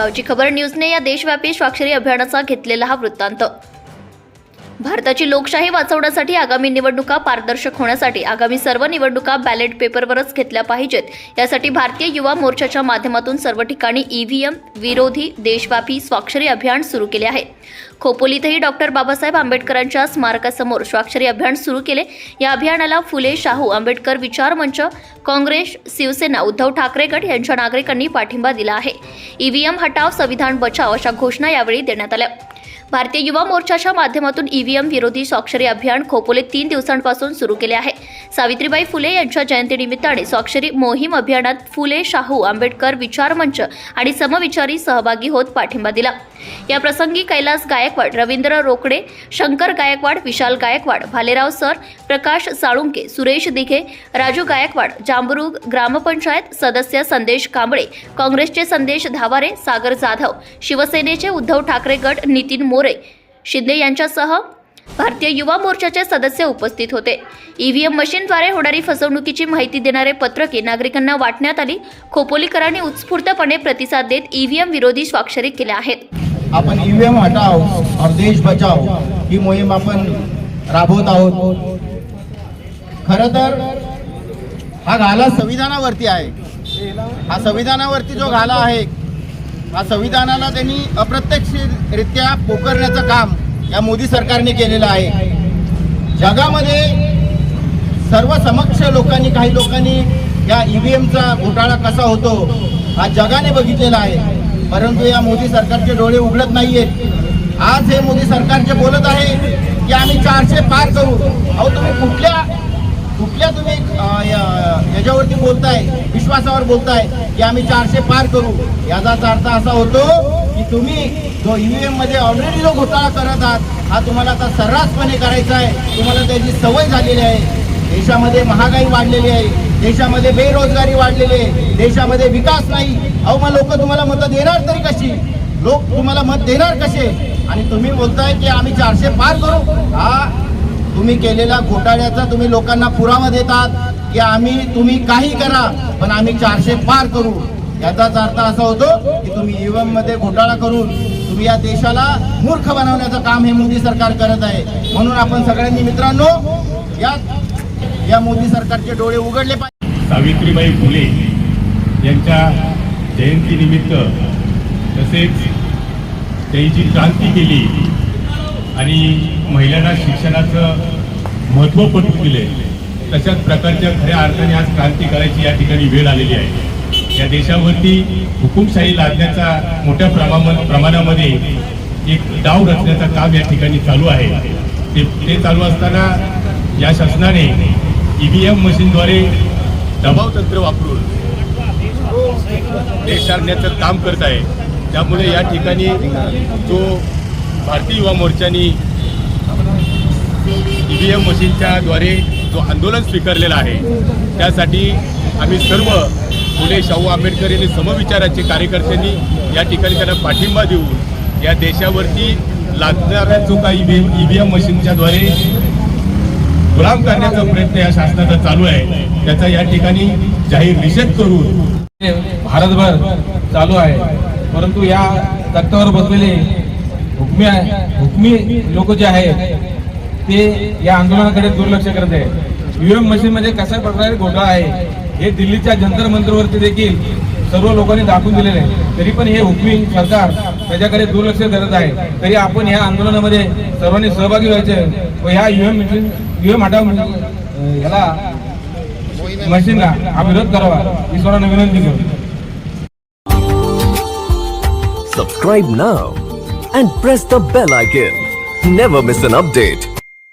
गावची खबर न्यूजने या देशव्यापी स्वाक्षरी अभियानाचा घेतलेला हा वृत्तांत. भारताची लोकशाही वाचवण्यासाठी आगामी निवडणुका पारदर्शक होण्यासाठी आगामी सर्व निवडणुका बॅलेट पेपरवरच घेतल्या पाहिजेत. यासाठी भारतीय युवा मोर्चाच्या माध्यमातून सर्व ठिकाणी ईव्हीएम विरोधी देशव्यापी स्वाक्षरी अभियान सुरू केले आहे. खोपोलीतही डॉक्टर बाबासाहेब आंबेडकरांच्या स्मारकासमोर स्वाक्षरी अभियान सुरू केले. या अभियानाला फुले शाहू आंबेडकर विचार मंच काँग्रेस शिवसेना उद्धव ठाकरे गट यांच्या नागरिकांनी पाठिंबा दिला आहे. ईव्हीएम हटाव संविधान बचाव अशा घोषणा यावेळी देण्यात आल्या. भारतीय युवा मोर्चाच्या माध्यमातून ईव्हीएम विरोधी स्वाक्षरी अभियान खोपोले तीन दिवसांपासून सुरू केले आहे. सावित्रीबाई फुले यांच्या जयंतीनिमित्ताने स्वाक्षरी मोहीम अभियानात फुले शाहू आंबेडकर विचार मंच आणि समविचारी सहभागी होत पाठिंबा दिला. या प्रसंगी कैलास गायकवाड रवींद्र रोकडे शंकर गायकवाड विशाल गायकवाड भालेराव सर प्रकाश साळुंके सुरेश दिघे राजू गायकवाड जांबरुग ग्रामपंचायत सदस्य संदेश कांबळे काँग्रेसचे संदेश धावारे सागर जाधव शिवसेनेचे उद्धव ठाकरे गट नितीन मोरे शिंदे यांच्यासह भारतीय युवा मोर्चाचे सदस्य उपस्थित होते. ईव्हीएम मशीनद्वारे होणारी फसवणुकीची माहिती देणारे पत्रके नागरिकांना वाटण्यात आली. खोपोलीकरांनी उत्स्फूर्तपणे प्रतिसाद देत ईव्हीएम विरोधी स्वाक्षरी केल्या आहेत. आपण ईव्हीएम हटाव और देश बचाव ही मोहीम आपण राबवत आहोत. खर तर हा घाला संविधानावरती आहे. हा संविधानावरती जो घाला आहे हा संविधानाला त्यांनी अप्रत्यक्षरित्या पोकरण्याचं काम या मोदी सरकारने केलेलं आहे. जगामध्ये सर्व समक्ष लोकांनी काही लोकांनी या ईव्हीएमचा घोटाळा कसा होतो हा जगाने बघितलेला आहे. परंतु या मोदी सरकारचे डोळे उघडत नाहीयेत. आज हे मोदी सरकारचे बोलत आहे की आम्ही चारशे पार करू. अहो तुम्ही कुठल्या कुठल्या तुम्ही याच्यावरती बोलताय विश्वासावर बोलताय की आम्ही चारशे पार करू? याचाच अर्थ असा होतो की तुम्ही जो ईव्हीएममध्ये ऑलरेडी जो घोटाळा करत आहात हा तुम्हाला आता सर्रासपणे करायचा आहे. तुम्हाला त्याची सवय झालेली आहे. देशामध्ये महागाई वाढलेली आहे. देशामध्ये बेरोजगारी वाढलेली आहे. देशामध्ये विकास नाही. अहो मग लोक तुम्हाला मतं देणार तरी कशी? लोक तुम्हाला मत देणार कसे? आणि तुम्ही बोलताय की आम्ही चारशे पार करू. हा तुम्ही केलेल्या घोटाळ्याचा तुम्ही लोकांना पुरावा देतात की आम्ही तुम्ही काही करा पण आम्ही चारशे पार करू. याचाच अर्थ असा होतो की तुम्ही ईव्हीएममध्ये घोटाळा करून तुम्ही या देशाला मूर्ख बनवण्याचं काम हे मोदी सरकार करत आहे. म्हणून आपण सगळ्यांनी मित्रांनो या या मोदी सरकारचे डोळे उघडले पाहिजे. सावित्रीबाई फुले यांच्या जयंतीनिमित्त तसेच त्यांनी जी क्रांती केली आणि महिलांना शिक्षणाचं महत्त्व पटवून दिले. तशाच प्रकारच्या खऱ्या अर्थाने आज क्रांती करायची या ठिकाणी वेळ आलेली आहे. या देशावरती हुकुमशाही लादण्याचा मोठ्या प्रमा प्रमाणामध्ये एक डाव रचण्याचं काम या ठिकाणी चालू आहे. ते ते चालू असताना या शासनाने ईव्हीएम मशीनद्वारे दबाव तंत्र वापरून देशारण्याचं काम करत आहे. त्यामुळे या ठिकाणी जो भारतीय युवा मोर्चानी ई व्ही एम मशीनच्या द्वारे जो आंदोलन स्वीकारलेला आहे त्यासाठी आम्ही सर्व फुले शाहू आंबेडकर यांनी समविचाराचे कार्यकर्त्यांनी या ठिकाणी त्यांना पाठिंबा देऊन या देशावरती लागणाऱ्या जो काही ई व्ही एम मशीनच्या द्वारे गुलाम करण्याचा प्रयत्न या शासनाचा चालू आहे. त्याचा या ठिकाणी जाहीर निषेध करून भारतभर चालू आहे. परंतु या तख्तावर बसलेले हुकमी हुकमी लोक जे आहेत ते या आंदोलनाकडे दुर्लक्ष करत आहे ईव्हीएम मशीन मशीनमध्ये कशा प्रकारे घोटाळा आहे हे दिल्लीच्या जंतर मंत्रवरती देखील सर्व लोकांनी दाखवून दिलेले आहे. तरी पण हे हुकमी सरकार त्याच्याकडे दुर्लक्ष करत आहे. तरी आपण या आंदोलनामध्ये सर्वांनी सहभागी व्हायचे. व ह्या युएम मशीन हटाव अं, याला मशीनला हा विरोध करावा. ही विनंती करू. Subscribe now and press the bell icon. Never miss an update.